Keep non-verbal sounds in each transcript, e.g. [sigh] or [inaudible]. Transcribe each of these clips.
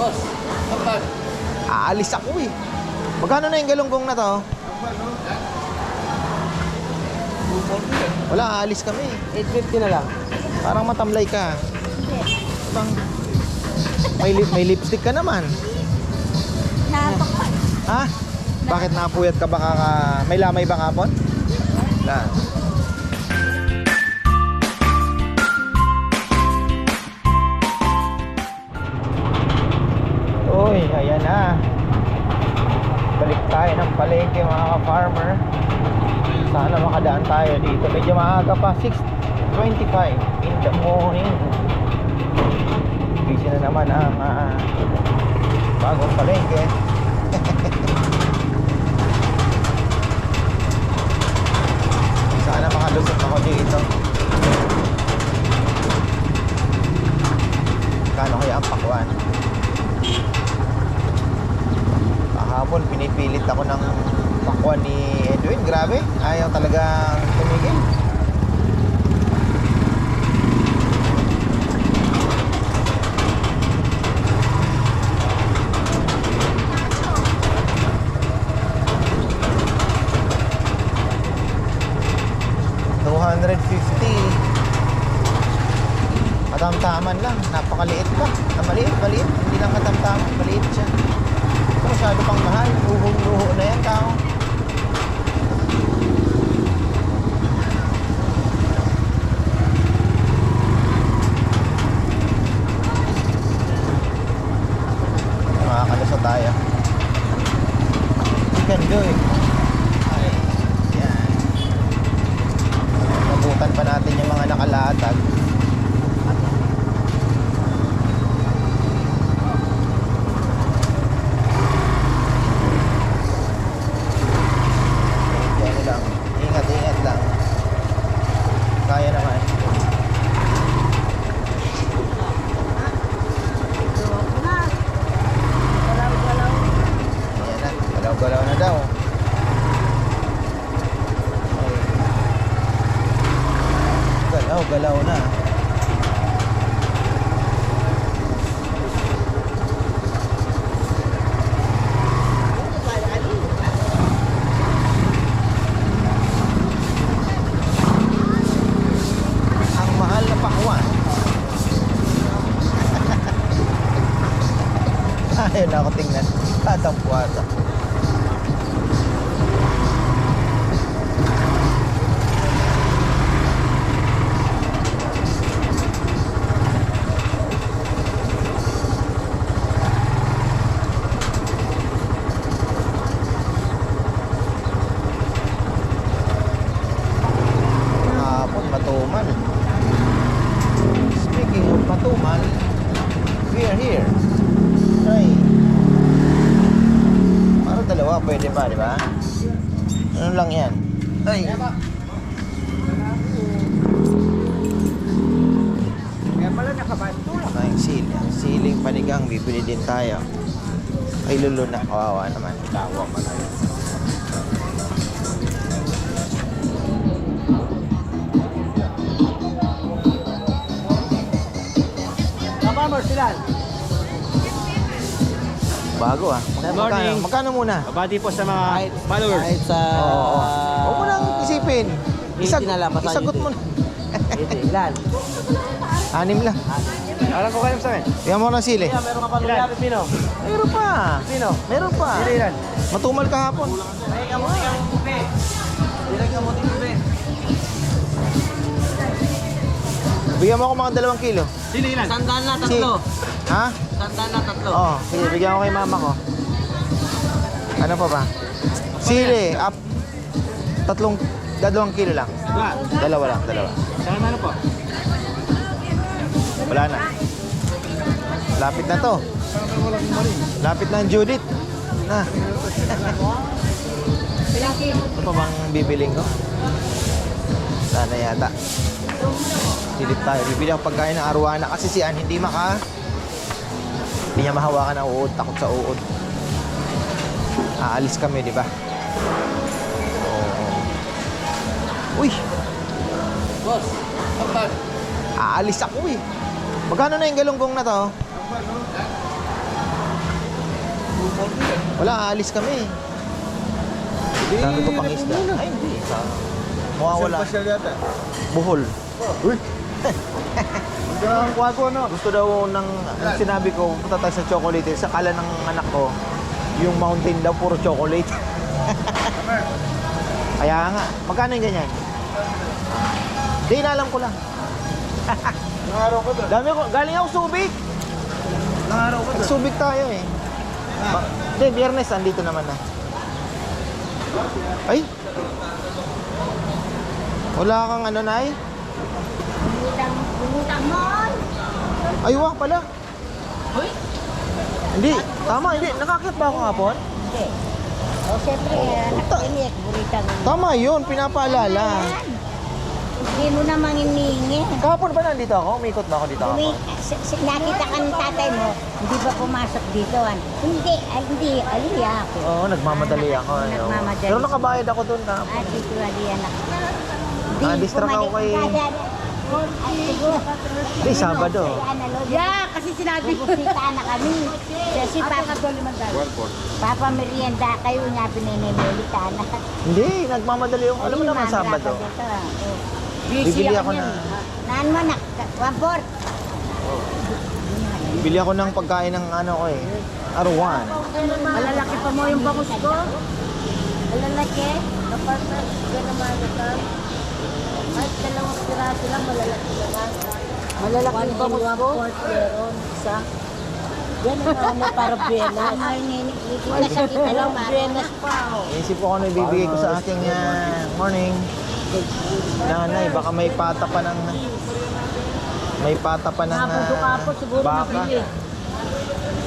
Boss, kapag Aalis ako eh. Magkano na yung galunggong na to? Wala, aalis kami. 850 na lang. Parang matamlay ka. Bang, may, lip, may lipstick ka naman. Napak. Ha? Bakit napuyat ka baka ka... May lamay bang hapon? Wala. Na. Balik tayo ng palengke mga ka-farmer. Sana makadaan tayo dito. Medyo maaga pa. 6.25 in the morning. Busy na naman ang ah, bagong palengke. Sana makalusot ako dito. Kano kaya ang pakwan? Kahapon pinipilit ako ng pakwan ni Edwin. Grabe, ayaw talagang tumigil. Two hundred fifty. Katamtaman lang. Napakaliit pa. Ah, maliit, maliit. Hindi lang katamtaman. Maliit siya. Ito masyado pang mahal. Luhong-luho na yan, tao. Makakalusot tayo. We can do it. Ay, yan. Nabutan pa natin yung mga nakalatag. Yan lang. Ingat, ingat lang. Kaya naman. Ayan na. Galaw-galaw na daw. Ay. Galaw-galaw na. Ang mahal na pakwan. Na ako tingnan. Tatampuata. Hapon, matumal. Speaking of matumal, we are here. Ay. Para dalawa, pwede pa, di ba? Ano lang yan? Ay. Kaya pala nakabanto lang. Ang siling, siling panigang, bibili din tayo. Ay, lulo na. Kawawa naman. Kapamor sila. Bago ah. Good morning. magkano muna? Kabati po sa mga followers. Kahit sa... Oo. Huwag mo nang isipin. Isag, 80 na lang, basta isagot 80. mo na. Ito, ilan? [laughs] Anim lang. Alam ko kayo sa amin. Tingnan mo ng sili. Kaya meron ka pa nangyari, Pino. Meron pa. Sino? Meron pa. Sino ilan? Matumal kahapon. Ay, kamuti. Bigyan mo ako mga dalawang kilo. Sino ilan? Sandaan na, Si- tatlo. Ha? Sandaan na, tatlo. Oo. Sige, bigyan ko kay mama ko. Ano pa ba? Sili. Up. Tatlong, dalawang kilo lang. Diba? Dalawa lang, dalawa. Saka ano po? Wala na. Lapit na to. Lapit na ang Judith. Na. Ano pa bang bibiling ko? Wala na yata. Silip tayo. Bibili ako pagkain ng arwana kasi si Ann hindi maka... Hindi niya mahawakan ang uod. Takot sa uod. Aalis kami, di ba? Oo. Uy! Boss, kapag Aalis ako eh. Magkano na yung galunggong na to? Wala, aalis kami. Sabi ko pang isda. Ay, hindi. Sa, mawawala. Pasyal yata. Buhol. Uy! [laughs] Hindi ang kuha ko, no? Gusto daw ng, ng sinabi ko, punta tayo sa chocolate. Sa kala ng anak ko, yung mountain daw, puro chocolate. [laughs] Kaya nga, magkano yung ganyan? Di, inalam ko lang. Nangaraw ko doon. Dami ko, galing ako Subic. Nangaraw ko doon. Nagsubik tayo eh. Hindi, biyernes, andito naman na. Ay! Wala kang ano, Nay? Bumutang, bumutang mo. Ay, wah pala. Hindi, tama, hindi. Nakakit ba ako kapon? Hindi. O, siyempre, nakainik, buritang. Tama yun, pinapaalala. Hindi mo naman iniingi. Kahapon ba nandito ako? Umikot ba ako dito ako? Nakita ka ng tatay mo, hindi ba pumasok dito? An? Hindi, ay, hindi, aliya ako. Oo, nagmamadali ako. ano. Nagmamadali. Pero nakabayad ako doon ka. Ah, dito aliya na. Ah, distract ako kay- Ay, siguro. Hindi, Sabado. Yeah, kasi sinabi ko. Bubusita na kami. Kasi Papa, Papa merienda kayo nga pininimelita na. Hindi, nagmamadali ako. Alam mo naman, Sabado. Bibili ako na, Naan mo na, one fourth. bibili ako ng pagkain ng ano ko eh. Arwan. Malalaki pa mo yung bangus ko. Malalaki? Kapatid, gano'n malata. Kahit dalawang piraso lang, malalaki naman. Malalaki yung bangus ko? One meron, isa. Gano'n na mo para buenas. Ay, kita sa kita lang buenas pa. Iisip ko kung ano ibibigay ko sa aking ah, morning. Nanay, baka may pata pa ng... May pata pa ng ah, baka.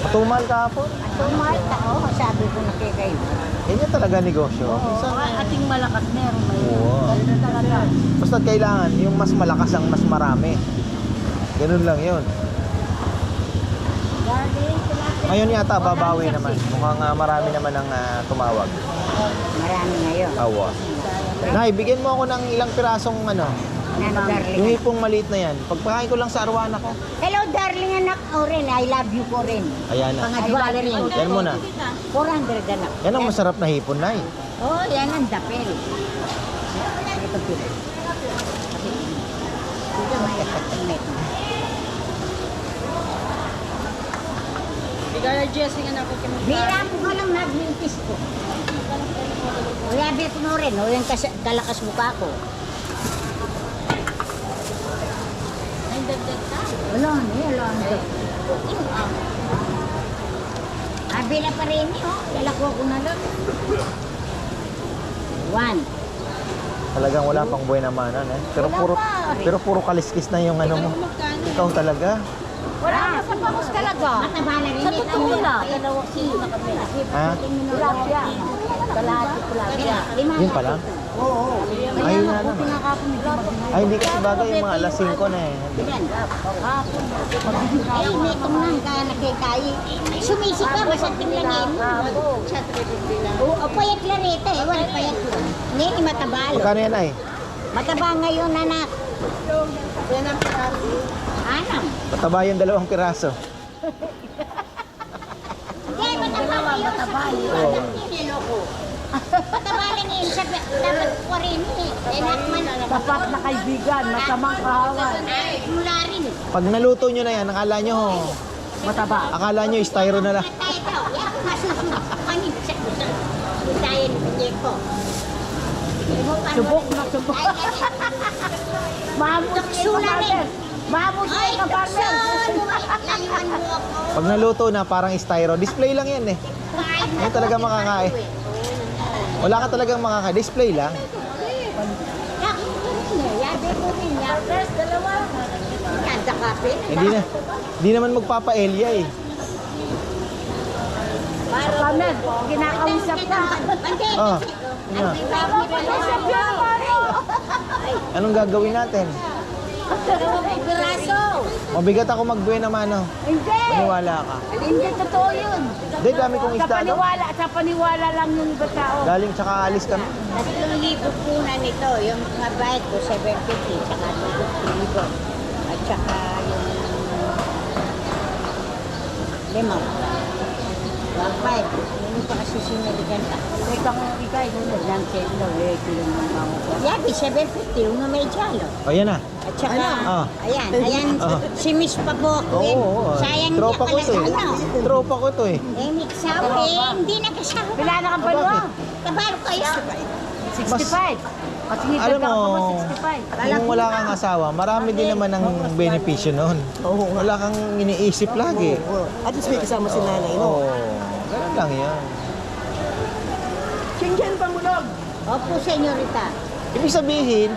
Matumal kahapon. Tumal ka, oh, sabi ko na kay kayo. Yan yung talaga negosyo. Oo, ating malakas meron may Oo. Ganun talaga. Basta kailangan, yung mas malakas ang mas marami. Ganun lang yun. Tilapia. Ngayon yata babawi naman. Mukhang ah, marami naman ang ah, tumawag. Marami ngayon. Awa. Nay, bigyan mo ako ng ilang pirasong ano, darling? yung hipong maliit na yan. Pagpakain ko lang sa arwana ko. Hello, darling anak ko rin. I love you ko rin. Ayan na. Pangadwa rin. Yan muna. 400 anak. Yan ang masarap na hipon, Nay. Oh, yan ang dapel. Ito pila. Ito may internet. Bira mo ka lang nagmintis ko. Uyabit mo rin, o yung kas- kalakas mukha ko. Wala na, wala na. Abila pa rin eh, oh. Lalako ko na lang. One. Talagang wala pang buhay naman, eh. Pero Wala puro, pa. pero puro kaliskis na yung ano mo. Ikaw talaga. Wala na sa bangus talaga. Na rin. Sa totoo lang. Dalawang kilo na kami. Kalahati tilapia. Lima. Yun pa lang? Oo. Ayun na naman. Ay, hindi kasi bagay yung mga alas 5 na eh. Ay, may tumang ka nakikay. Sumisi ka, basta tingnan Oo, oh, payat lang rito eh. Wala payat lang. Ngayon, matabalo. Magkano yan ay? Mataba ngayon, anak. Anam. Mataba yung dalawang piraso. Hindi, mataba ngayon. Mataba Oo. Niloko. Mataba lang yun. Sabi, dapat ko rin eh. Enakman. Tapat na kaibigan, masamang kahawan. Ay, mula rin. Pag naluto nyo na yan, akala nyo, Mataba. akala nyo styro na lang. Tayo daw. Yan, masusunod. Panit sa kusang. Tayo ni ko. Subok na subok. Maamos ka Sula rin. farmer. Maamos Ay, ka farmer. layuan mo ako. Pag naluto na, parang styro. Display lang yan eh. Hindi talaga makakain. Wala ka talagang makakain. Display lang. Hindi na. Hindi naman magpapa-Elia eh. Sa farmer, kinakausap ka. Oh. Ano? Yan, Mario. Anong gagawin natin? Dalawang piraso. Mabigat ako magbuhay naman, no? Hindi. Maniwala ka. Hindi, totoo yun. Hindi, dami kong Sa isda, no? paniwala, sa paniwala lang yung iba tao. Galing tsaka alis kami. Tatlong libo po na nito. Yung mga bayad ko, 750, tsaka 2,000. At tsaka yung limang. 1,500 ano pa kasi sinaligan ka. May pangong igay, ano lang kendo, eh, kilo ng bango ko. Yagi, 750, uno may jalo. O, yan na. At saka, Ah. ayan, ayan, Ah. si Miss Pabok. Oo, oo, oo. Sayang niya pala to eh. ano. Tropa ko to eh. Eh, Miksaw, eh, hindi na kasama. Wala na kang balwa. Kabalo kayo. 65. Kasi hindi alam mo, mo, 65. kung wala kang asawa, marami din naman ang benepisyo noon. Oo. Wala kang iniisip lagi. Oo. At least may kasama si nanay, no? Oo. Ganun lang yan. Chinggen pamulog! Opo, senyorita. Ibig sabihin,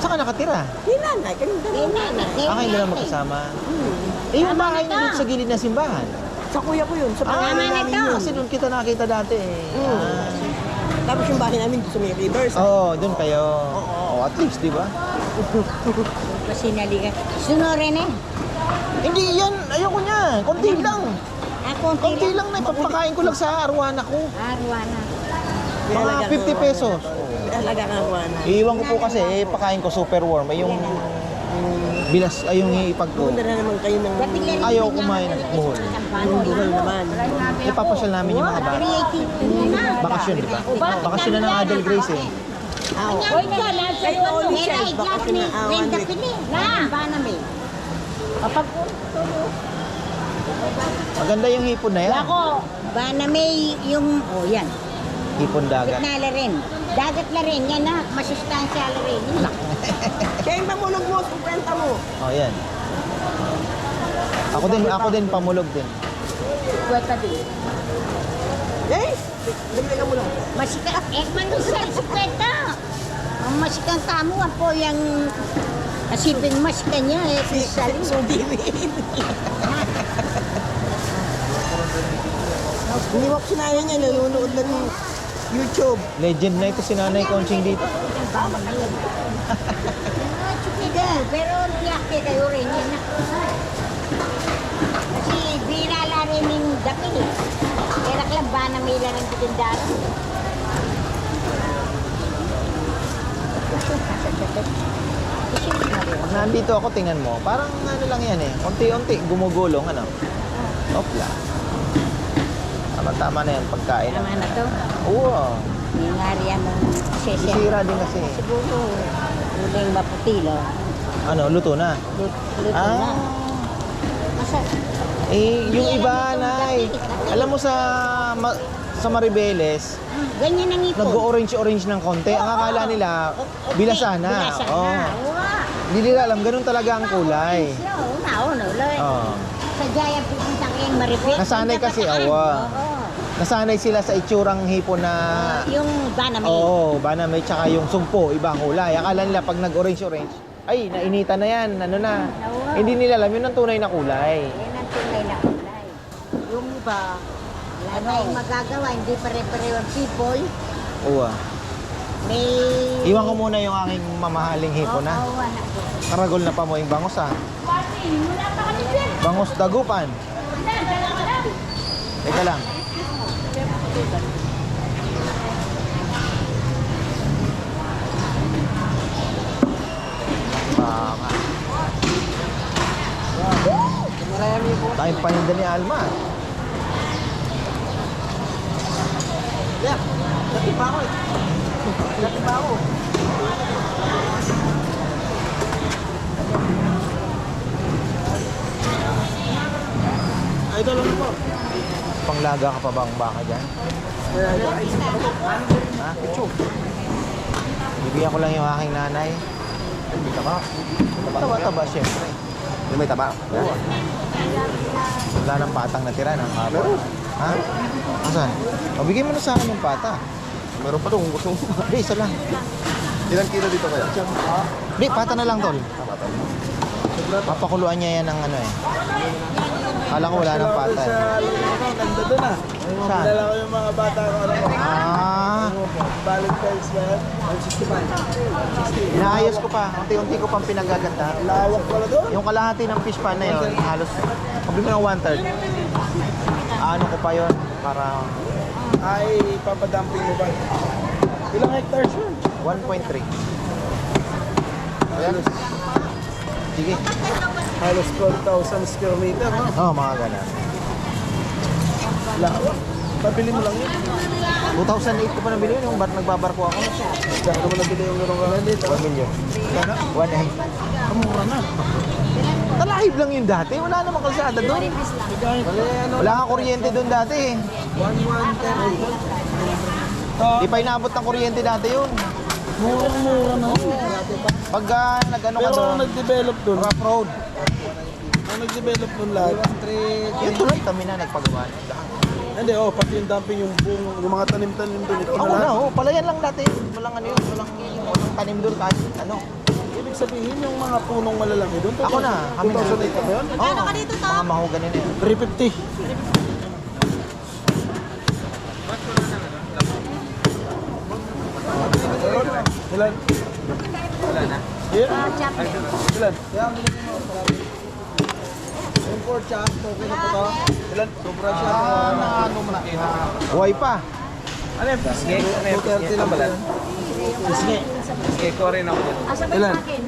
saan ka nakatira? Di nanay, ganun Eh, ganun. nana, eh, Ah, kayo na lang magkasama. Eh, yung bahay niyo dito sa gilid ng simbahan. Sa kuya ko yun, sa Ah, pangalan na namin yun. kasi doon kita nakita dati eh. Ah. Tapos yung bahay namin sa may rivers. Oo, oh, doon kayo. Oh, at least, di ba? Pa sinaligan. Sunorin eh. Hindi yan, ayoko niya. Konti lang. Ako, Konti lang na ipapakain ko lang sa arwana ko. Arwana. Mga 50 pesos. Alaga ka ng kuwana. Iiwan ko po kasi, eh, pakain ko super warm. Ay, yung bilas, ay yung ipag ko. Pumunta na naman kayo ng Ayaw kumain ng buhol. yung buhol naman. Ipapasyal namin yung mga bata. Na. Bakasyon, di ba? Bakasyon na ng Adel Grace eh. Oy, ka, nasa Ay, all May Michelle, right baka glass ni pinaawan Brenda ni- Pili. Na, ba na may. Kapag Maganda yung hipon na yan. ako, Ba na may yung, oh yan. Hipon dagat. Gitna rin. Dagat la rin. Yan na, masustansya la rin. Yun lang. [laughs] Kaya yung pamulog mo, kumpenta mo. Oh, yan. Ako din, ako din pamulog din. kweta din. Yes! Dagdagan mo lang. Masika, eh, manusal, sikweta. Ang masikang kamo, po yung kasiping masika niya, eh, pisal. So, diwin. Iniwak si nanay niya, nanonood lang ng YouTube. Legend na ito si Nanay Conching dito. Pero tiyak kayo rin yan. Kasi birala rin yung dapin eh. Kaya lang ba na may lang tindahan. Pag nandito ako, tingnan mo, parang ano lang yan eh. Unti-unti, gumugulong, ano. Opla. Tama-tama na yan, pagkain. Tama na to. Oo. Yung area mo, sesya. Sisira din kasi. Siguro, uling maputilo. Ano, luto na. Lut- Luto na. Ah, Masa, eh, yung Hindi, iba, Nay. Alam mo sa ma- sa Maribeles, ganyan ang ipon. nag-orange-orange ng konti. Ang akala nila, bilasana. Bilasana. Oh. Hindi nila alam, ganun talaga ang kulay. Oo, nauna, uloy. Oh. Sa Jaya pupunta kayong maripit. Nasanay kasi, awa. Oo. Nasanay sila sa itsurang hipon na Yung banamay. Oo, oh, bana may tsaka yung sumpo, ibang kulay. Akala nila pag nag-orange-orange, ay, nainita na yan, ano na. Oo. Hindi nila alam, yun ang tunay na kulay. Yan ang tunay na kulay. Yung iba, Wala tayong magagawa, hindi pare-pareho ang people. Oo. ah. May... Iwan ko muna yung aking mamahaling hipon na. Oo, anak ko. Karagol na pa mo yung bangos ah. Dyan. Bangos dagupan. Wala, dala ka lang. Teka lang. Baka. Tayong paninda ni Alma. yeah, dati pa ako eh. Dati pa ako. Idol ano po? Panglaga ka pa ba ang baka dyan? Ha? Bibigyan ko lang yung aking nanay. Taba. Taba-taba, syempre. Yung may taba? Oo. Wala nang patang natira ng hapon. Ha? Asan? O, bigyan mo na sa akin yung pata. Meron pa doon kung gusto mo. [laughs] Hindi, isa lang. Ilang kilo dito kaya? Hindi, pata na lang, tol. Papakuluan niya yan ng ano eh. Kala ko wala nang pata eh. Nanda doon ah. Saan? Dala ko yung mga bata ko. Ano ko? Ah, Valentine's ba? 65. inaayos ko pa. Unti-unti ko pang pinagaganda. Lawak pala doon. Yung kalahati ng fish pan na yun, halos, sabi mo ng one-third. Ano ko pa yun? Para Ay, papadamping mo ba? Ilang hectares yun? 1.3. Ayan. Sige. Halos 12,000 square meter. No? Oo, oh, mga ganun. Lawa. Pabili mo lang yun. 2008 ko pa nabili yun, yung bar nagbabarko ako. Saan ka mo nabili yung laro ka dito? 1 million. 1 Kamura na. Talahib lang yun dati. Wala namang kalsada doon. Wala ano. Wala nga kuryente doon dati eh. 1-1-10. Di pa inabot ng kuryente dati yun. Murang-mura na. Pagka nag-ano ka Pero doon, ang nag-develop dun, rough road. Ang nag-develop dun lahat, Yung tuloy kami na nagpagawa. hindi oh, pati yung dumping yung buong, yung mga tanim-tanim dun, ito na Ako na, lahat. oh. Palayan lang dati. Walang ano yun. Walang, walang tanim doon kahit ano. Ibig sabihin yung mga punong malalaki dun, Ako na, kami na. 2008 ka ba yun? Oo. Ano ka dito, Tom? Mga mahogany na yun. 350. Ilan? Wala na. Yeah. Ilan? Import siya. Okay na po to. Ilan? Sobra siya. Na ano mo na. Buhay pa. Ano yun? Sige. 230 lang ba yan? Sige. Asa ba Ilan? yung akin?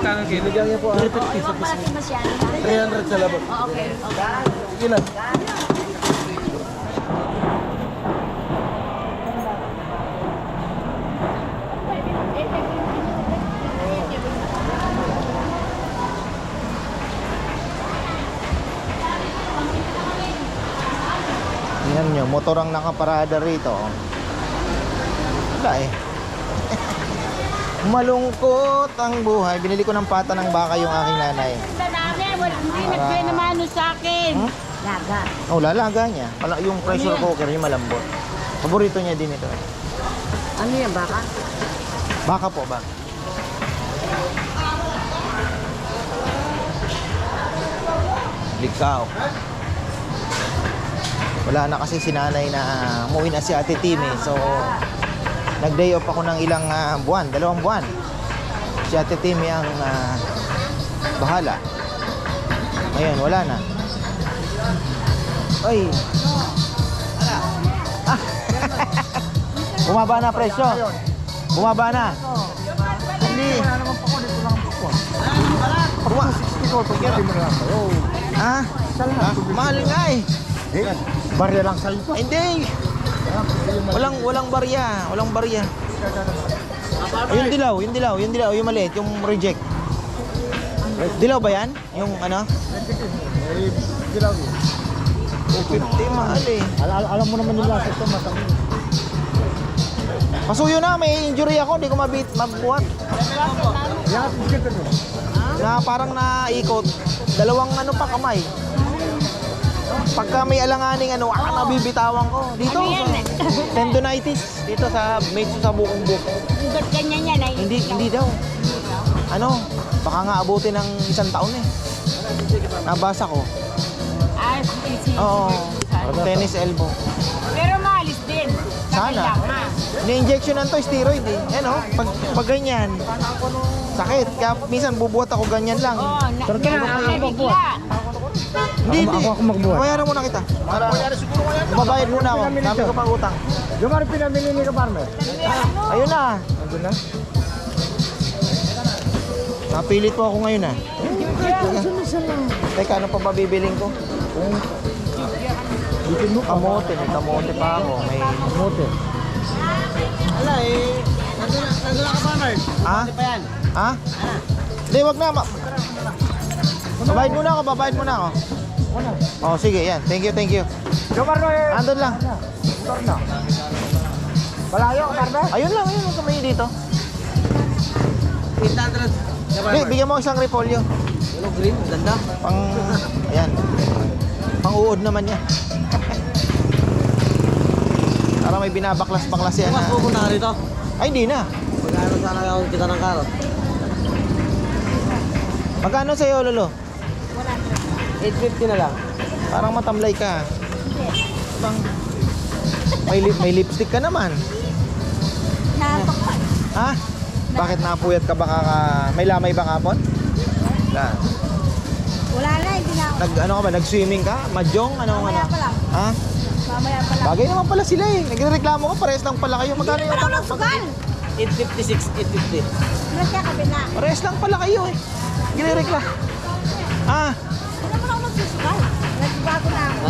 Kano kilo? Bigyan niya po. 350 sa Huwag palagi masyado. 300 sa labot. Okay, okay. Ilan? Tingnan nyo, motor ang nakaparada rito. Wala eh. [laughs] Malungkot ang buhay. Binili ko ng pata ng baka yung aking nanay. Wala, hindi nagbigay naman ano sa akin. Laga. Oh, lalaga niya. Pala, yung pressure cooker, yung malambot. Paborito niya din ito. Ano yan, baka? Baka po ba? Likaw. Wala na kasi si nanay na umuwi na si Ate Timmy. So, nag-day off ako ng ilang ah, buwan, dalawang buwan. Si Ate Timmy ang ah, bahala. Ngayon, wala na. Ay. Ah. [laughs] Bumaba na presyo. Bumaba na. Hindi. Wala naman pa ko dito lang po. Buma. 260 ko Ah, ah, mahal nga eh. Barya lang sa ito. Hindi. Walang walang barya, walang barya. Yung dilaw, yung dilaw, yung dilaw, yung maliit, yung reject. Dilaw ba yan? Yung ano? Dilaw. 250 mahal eh. Al- alam mo naman yung lasa ito, matang. Pasuyo na, may injury ako, hindi ko mabit, mabuhat. Na parang naikot. Dalawang ano pa kamay. Pagka may alanganing ano, ah, nabibitawan ko. Dito, Ano yan sa tendonitis. Dito sa medyo sa bukong buko. Hanggat ganyan yan ay. Hindi, hindi daw. Ano, baka nga abutin ng isang taon eh. Nabasa ko. Ah, easy. Oo, tennis elbow. Pero maalis din. Sana. Kailangan. Ni-injectionan to, steroid eh. Yan oh, pag, pag ganyan. Sakit. Kaya minsan bubuhat ako ganyan lang. Oo, na, Pero bigla. Hindi, hindi. Ako, ako magbuhat. Bayaran muna kita. Para, Mabayad muna ako. Dami ko pang utang. Yung mga pinamili ni Kaparmer. Ayun na. Andun na? Napilit po ako ngayon ah. Teka, ano pa ba bibiling ko? Bitin mo. Kamote, may kamote pa ako. May... Kamote. Ala eh. Nandun na, nandun na Kaparmer. Ha? Pa yan. Ha? Hindi, wag na. Ma- babayad muna ako, babayad muna ako. Wala. Oh, sige, yan. Thank you, thank you. Kaparmer. Andun lang. Motor na. Malayo, Kaparmer. Ayun lang, ayun. Huwag kamayo dito. 800. Bi, bigyan mo isang repolyo. Yellow green, ganda. Pang, ayan. Pang uod naman yan. Para may binabaklas-baklas yan. Mas ah. pupunta ka rito. Ay, hindi na. Magkano sana ako kita ng karot? Magkano sa'yo, Lolo? 850 na lang. Parang matamlay ka. Bang, may, lip, may lipstick ka naman. Natok pa. Ha? Bakit napuyat ka baka ka... May lamay ba kapon? Na. Wala na, hindi na ako. Nag, ano ka ba? Nag-swimming ka? Mahjong? Ano? Mamaya ano? pa lang. Ha? Mamaya pa lang. Bagay naman pala sila eh. Nagreklamo ka, parehas lang pala kayo. Magkano Hindi yung naman ako nagsugal. 856, 850. Ano siya kabila? Parehas lang pala kayo eh. Nagreklamo. Ah,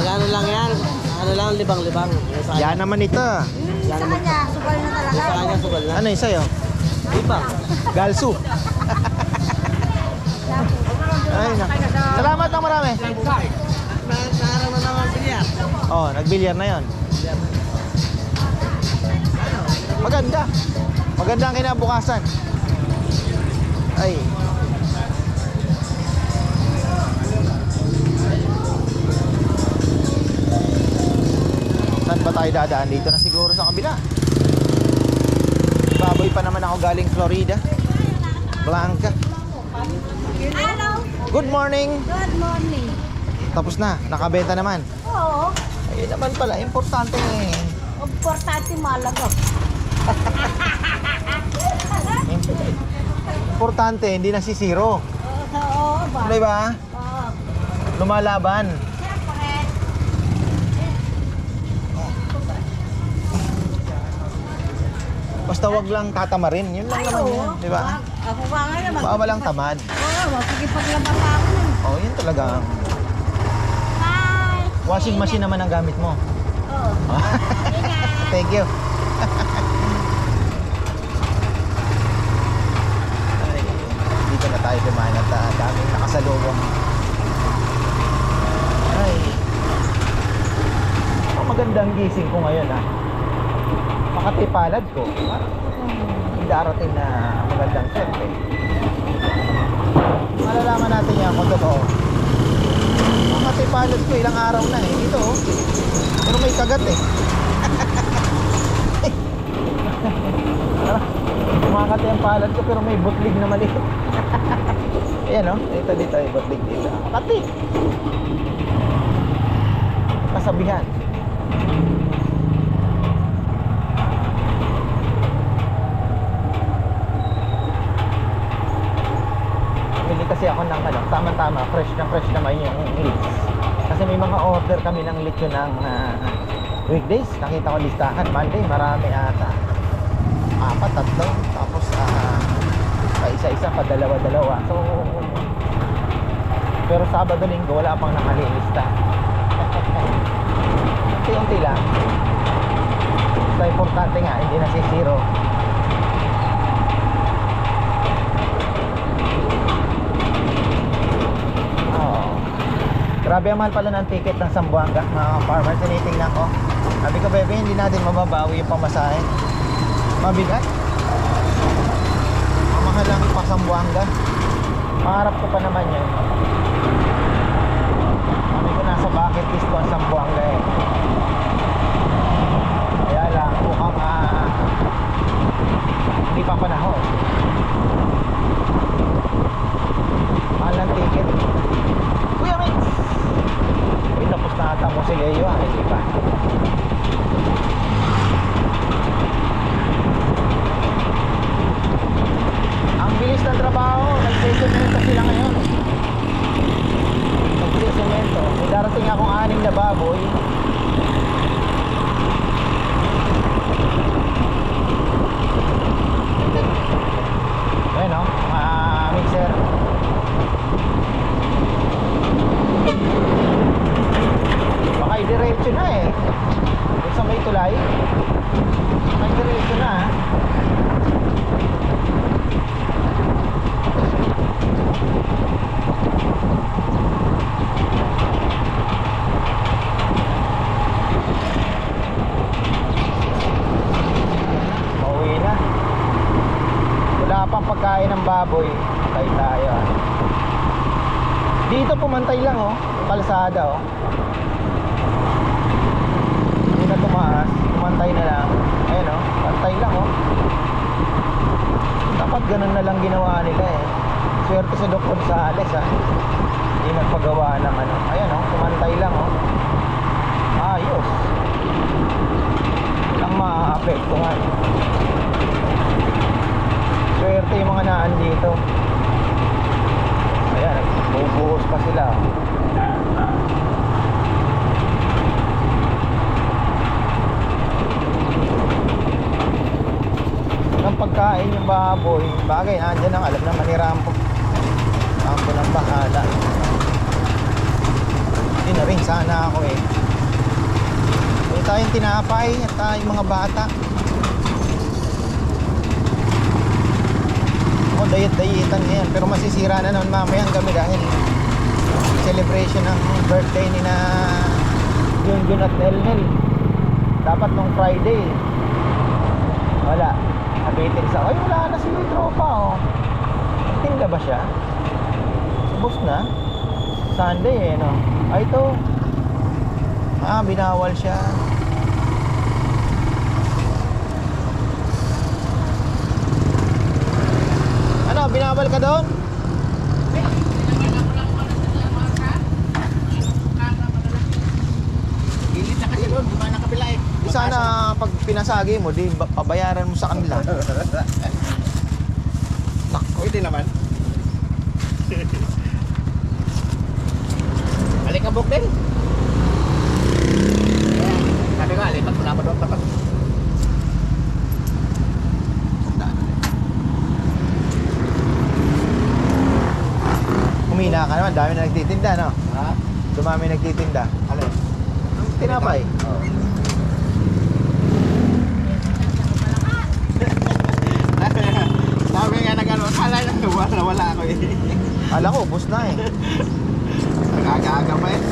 Magkano lang yan? Ano lang, libang-libang. Yung Sa Yan naman ito. Sa kanya, sugal na talaga. sa kanya sugal na. Ano yung sa'yo? Libang. Galsu. [laughs] Ay, na. Salamat ng marami. Naaraw na naman bilyar. Oh, nagbilyar na yon. Maganda. Maganda ang kinabukasan. Ay. Tayo dadaan? Dito na siguro sa kabila. Baboy pa naman ako galing Florida. Blanca. Hello. Good morning. Good morning. Tapos na. Nakabenta naman. Oo. Ayun naman pala. Importante eh. Importante malaga. Importante, hindi na si zero. Oo ba? Di ba? Oo. Lumalaban. Basta wag lang tatamarin. Yun lang naman yan. Di ba? Ako ba nga naman? Bawalang tamad. Oo, makikipaglabas ako nun. Oh, yun talaga. Hi. Washing machine naman ang gamit mo. Oo. [laughs] Thank you. Ay, dito na tayo kumain at uh, daming nakasalubong. Ay. Oh, magandang gising ko ngayon ah. Makati palad ko. Parang darating na magandang swerte. Malalaman natin yan kung totoo. Makati palad ko ilang araw na eh. Ito oh. Pero may kagat eh. [laughs] Kumakati ang palad ko pero may butlig na maliit. [laughs] Ayan oh, dito dito ay butlig dito. Makati. Kasabihan. Bili kasi ako ng tama-tama, fresh na fresh naman yung leeks. Kasi may mga order kami ng lechon ng ah, weekdays. Nakita ko listahan, Monday marami ata. Apat, tatlo. Tapos ah, pa isa-isa, pa dalawa-dalawa. So, pero Sabado, Linggo, wala pang nakalilista. [laughs] Unti-unti lang. Basta importante nga, hindi na si zero. Oo. Grabe ang mahal pala ng ticket ng Sambuanga, mga farmers. Tinitingnan ko. Sabi ko, bebe, hindi natin mababawi yung pamasahe. Mabigat. Mamahal ang pa Sambuanga. Pangarap ko pa naman yun. Sabi ko, nasa bucket list ko ang Sambuanga eh. Kaya lang, mukhang ah, hindi pa panahon. Mahal ng ticket. Kuya Mix! Uy, tapos na ata mo si Leo ah, hindi pa. Ang bilis ng trabaho, nagsisemento sila ngayon. Nagsisemento. May darating akong aning na baboy. Ayan o, mga mixer. Baka i-diretso na eh. Doon sa may tulay. Baka i-diretso na ah. Pauwi na. Wala pang pagkain ng baboy. Tayo tayo. Dito pumantay lang oh. Kalsada oh. Hindi na tumaas. Pumantay na lang. Ayun oh. Pantay lang oh. Dapat ganun na lang ginawa nila eh. Swerte sa Doc Gonzales ah. Hindi nagpagawa ng ano. Ayan oh. Pumantay lang oh. Ayos. Lang maaapektuhan. Swerte yung mga naan dito. Ayan, bubuhos pa sila. Ng pagkain yung baboy, bagay, andyan ang alam naman ni Rambo. Ng bahala. Hindi na rin sana ako eh. tayong tinapay at tayong mga bata. Ako dayet-dayetan ngayon pero masisira na naman mamayang gabi dahil celebration ng birthday ni na Junjun at Nelnel. Dapat nung Friday. Wala. Nabitin sa, ay wala na si tropa oh. Tinda ba siya? Ubus na? Sunday eh no? Ay ito. Ah, binawal siya. Ano, binawal ka doon? Na di eh. Di sana pag pinasagi mo, di ba- pabayaran mo sa kanila. [laughs] Pwede naman. Alikabok din. Sabi nga, lipat mo na ba doon Humina ka naman, dami na nagtitinda, no? Ha? Dumami nagtitinda. Ang tinapay. Oo. [laughs] Sabi nga nag ano, akala niya [laughs] wala, wala ako eh. Kala ko, ubos na eh. Nag-aga pa eh.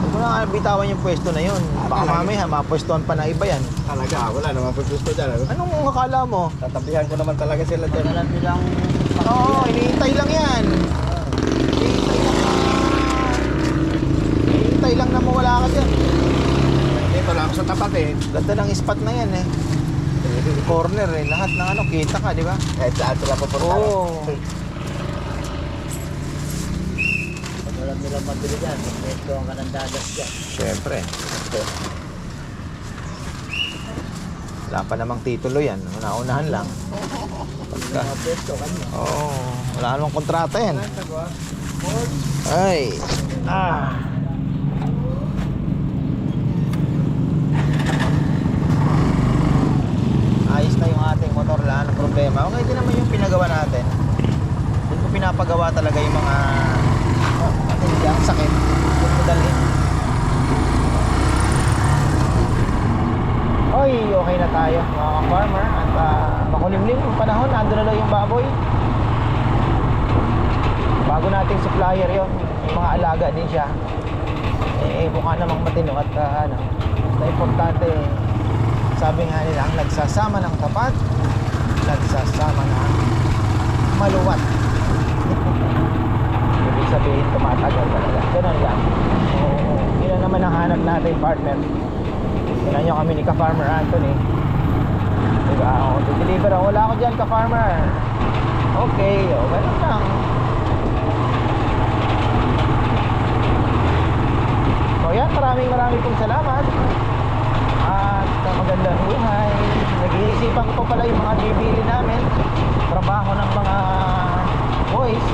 Huwag mo na bitawan yung pwesto na yun. Baka talaga? mamaya, mapwestuhan pa na iba yan. Talaga, wala naman po gusto dyan. Ano? Anong akala mo? Tatabihan ko naman talaga sila dyan. Alam nilang Oo, iniintay lang yan. Iniintay lang na... Iniintay lang na mawala ka dyan. Dito lang sa tapat eh. Ganda ng spot na yan eh. Corner eh. Lahat ng ano, kita ka, di ba? Kahit saan sila pupunta. Oo. pag alam nilang mabili dyan, ito ang kanang dagat dyan. Siyempre. Wala pa namang titulo yan. Una-unahan lang. Pagka. Oo, wala namang kontrata yan. Ay. Ah. Ayos na yung ating motor, wala nang din naman yung pinagawa natin. Doon ko pinapagawa talaga yung mga oh, hindi ang sakit. Doon ko. Oy, okay na tayo mga ka-farmer at uh, makulimlim yung panahon, nandun na daw yung baboy. Bago nating supplier yon, yung mga alaga din siya. Eh, mukha namang matino at uh, ano, na importante, sabi nga nila, ang nagsasama ng tapat, nagsasama ng maluwat. [laughs] Ibig sabihin, tumatagal talaga. Ganun lang. Oo, yun ang naman ang hanap natin, partner. Tingnan nyo kami ni ka-farmer Anthony. Diba? Ako, deliver ako. Wala ako dyan, ka-farmer. Okay, o, ganun lang. So yan, maraming maraming pong salamat magandang buhay. Nag-iisipan ko pala yung mga bibili namin. Trabaho ng mga boys.